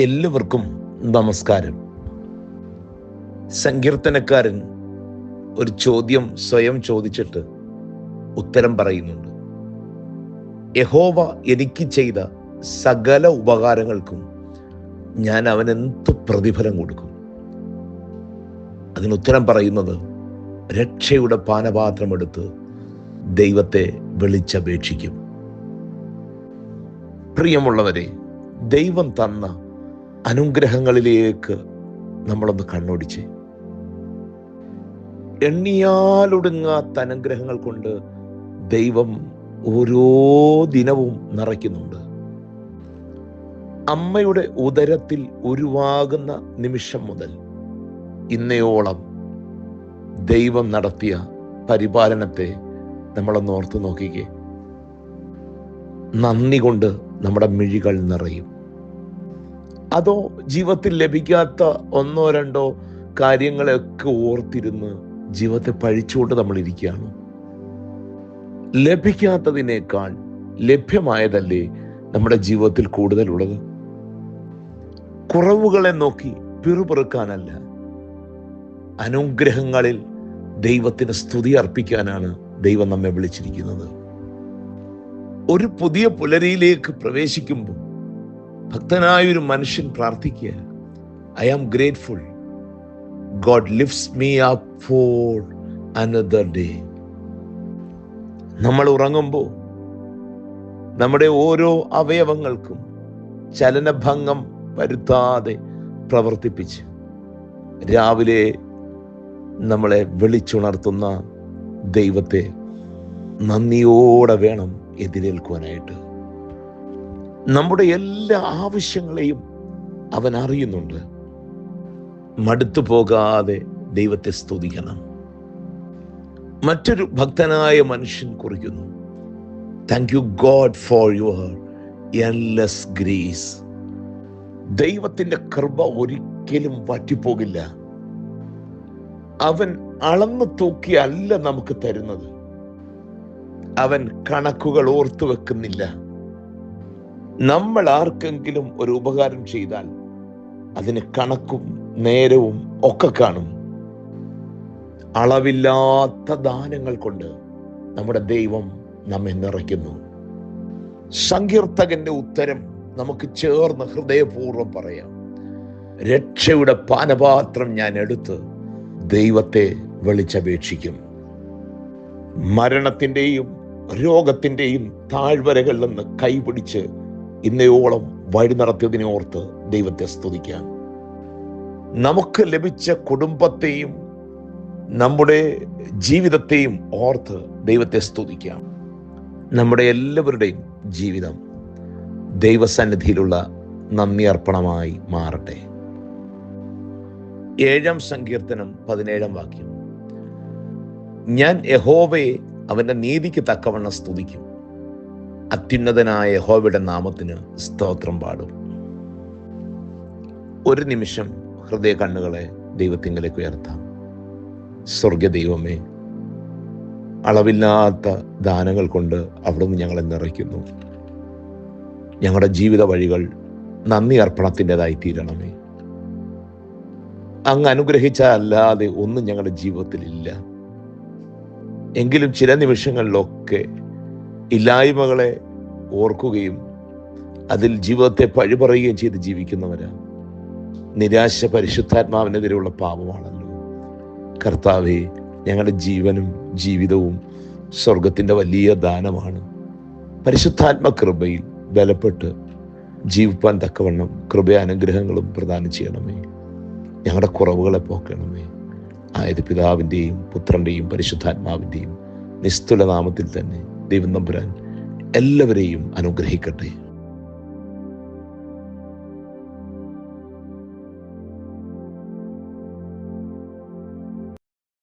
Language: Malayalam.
എല്ലാവർക്കും നമസ്കാരം. സങ്കീർത്തനക്കാരൻ ഒരു ചോദ്യം സ്വയം ചോദിച്ചിട്ട് ഉത്തരം പറയുന്നുണ്ട്. യഹോവ എനിക്ക് ചെയ്ത സകല ഉപകാരങ്ങൾക്കും ഞാൻ അവനെന്ത് പ്രതിഫലം കൊടുക്കും? അതിനുത്തരം പറയുന്നത് രക്ഷയുടെ പാനപാത്രമെടുത്ത് ദൈവത്തെ വിളിച്ചപേക്ഷിക്കും. പ്രിയമുള്ളവരെ ദൈവം തന്ന അനുഗ്രഹങ്ങളിലേക്ക് നമ്മളൊന്ന് കണ്ണോടിച്ച്. എണ്ണിയാലൊടുങ്ങാത്ത അനുഗ്രഹങ്ങൾ കൊണ്ട് ദൈവം ഓരോ ദിനവും നിറയ്ക്കുന്നുണ്ട്. അമ്മയുടെ ഉദരത്തിൽ ഉരുവാകുന്ന നിമിഷം മുതൽ ഇന്നയോളം ദൈവം നടത്തിയ പരിപാലനത്തെ നമ്മളൊന്ന് ഓർത്തു നോക്കിക്കേ. നന്ദി കൊണ്ട് നമ്മുടെ മിഴികൾ നിറയും. അതോ ജീവിതത്തിൽ ലഭിക്കാത്ത ഒന്നോ രണ്ടോ കാര്യങ്ങളെയൊക്കെ ഓർത്തിരുന്ന് ജീവിതത്തെ പഴിച്ചുകൊണ്ട് നമ്മൾ ഇരിക്കുകയാണ്. ലഭിക്കാത്തതിനേക്കാൾ ലഭ്യമായതല്ലേ നമ്മുടെ ജീവിതത്തിൽ കൂടുതലുള്ളത്? കുറവുകളെ നോക്കി പിറുപിറുക്കാനല്ല. അനുഗ്രഹങ്ങളിൽ ദൈവത്തിന് സ്തുതി അർപ്പിക്കാനാണ് ദൈവം നമ്മെ വിളിച്ചിരിക്കുന്നത്. ഒരു പുതിയ പുലരിയിലേക്ക് പ്രവേശിക്കുമ്പോൾ ഭക്തനായ ഒരു മനുഷ്യൻ പ്രാർത്ഥിക്കുക. I am grateful God lifts me up for another day നമ്മൾ ഉറങ്ങുമ്പോൾ നമ്മുടെ ഓരോ അവയവങ്ങൾക്കും ചലനഭംഗം വരുത്താതെ പ്രവർത്തിപ്പിച്ച് രാവിലെ നമ്മളെ വിളിച്ചുണർത്തുന്ന ദൈവത്തെ നന്ദിയോടെ വേണം എതിരേൽക്കുവാനായിട്ട്. നമ്മുടെ എല്ലാ ആവശ്യങ്ങളെയും അവൻ അറിയുന്നുണ്ട്. മടുത്തു പോകാതെ ദൈവത്തെ സ്തുതിക്കണം. മറ്റൊരു ഭക്തനായ മനുഷ്യൻ കുറിക്കുന്നു. Thank you God for your endless grace ദൈവത്തിന്റെ കൃപ ഒരിക്കലും വറ്റിപ്പോകില്ല. അവൻ അളന്നു തൂക്കിയല്ല നമുക്ക് തരുന്നത്. അവൻ കണക്കുകൾ ഓർത്തു വെക്കുന്നില്ല. നമ്മൾ ആർക്കെങ്കിലും ഒരു ഉപകാരം ചെയ്താൽ അതിന് കണക്കും നേരവും ഒക്കെ കാണും. അളവില്ലാത്ത ദാനങ്ങൾ കൊണ്ട് നമ്മുടെ ദൈവം നമ്മെ നിറയ്ക്കുന്നു. സങ്കീർത്തകന്റെ ഉത്തരം നമുക്ക് ചേർന്ന് ഹൃദയപൂർവം പറയാം. രക്ഷയുടെ പാനപാത്രം ഞാൻ എടുത്ത് ദൈവത്തെ വിളിച്ചപേക്ഷിക്കും. മരണത്തിന്റെയും രോഗത്തിന്റെയും താഴ്വരകളിൽ നിന്ന് കൈപിടിച്ച് ഇന്നയോളം വഴി നടത്തിയതിനെ ഓർത്ത് ദൈവത്തെ സ്തുതിക്കാം. നമുക്ക് ലഭിച്ച കുടുംബത്തെയും നമ്മുടെ ജീവിതത്തെയും ഓർത്ത് ദൈവത്തെ സ്തുതിക്കാം. നമ്മുടെ എല്ലാവരുടെയും ജീവിതം ദൈവസന്നിധിയിലുള്ള നന്ദി അർപ്പണമായി മാറട്ടെ. ഏഴാം സങ്കീർത്തനം പതിനേഴാം വാക്യം. ഞാൻ യഹോവയെ അവന്റെ നീതിക്ക് തക്കവണ്ണം സ്തുതിക്കും. അത്യുന്നതനായ യഹോവയുടെ നാമത്തിന് സ്തോത്രം പാടും. ഒരു നിമിഷം ഹൃദയ കണ്ണുകളെ ദൈവത്തിങ്കിലേക്ക് ഉയർത്താം. സ്വർഗ ദൈവമേ അളവില്ലാത്ത ദാനങ്ങൾ കൊണ്ട് അവിടുന്ന് ഞങ്ങളെ നിറയ്ക്കുന്നു. ഞങ്ങളുടെ ജീവിത വഴികൾ നന്ദി അർപ്പണത്തിന്റെതായി തീരണമേ. അങ്ങ് അനുഗ്രഹിച്ച അല്ലാതെ ഒന്നും ഞങ്ങളുടെ ജീവിതത്തിൽ ഇല്ല. എങ്കിലും ചില നിമിഷങ്ങളിലൊക്കെ ഇല്ലായ്മകളെ ഓർക്കുകയും അതിൽ ജീവിതത്തെ പഴിപറയുകയും ചെയ്ത് ജീവിക്കുന്നവരാ. നിരാശ പരിശുദ്ധാത്മാവിനെതിരെയുള്ള പാപമാണല്ലോ. കർത്താവെ ഞങ്ങളുടെ ജീവനും ജീവിതവും സ്വർഗത്തിന്റെ വലിയ ദാനമാണ്. പരിശുദ്ധാത്മ കൃപയിൽ ബലപ്പെട്ട് ജീവിപ്പാൻ തക്കവണ്ണം കൃപയാനുഗ്രഹങ്ങളും പ്രദാനം ചെയ്യണമേ. ഞങ്ങളുടെ കുറവുകളെ പോക്കണമേ. ആയത് പിതാവിന്റെയും പുത്രന്റെയും പരിശുദ്ധാത്മാവിന്റെയും നിസ്തുല നാമത്തിൽ തന്നെ ദൈവം നമ്പുരാൻ എല്ലാവരെയും അനുഗ്രഹിക്കട്ടെ.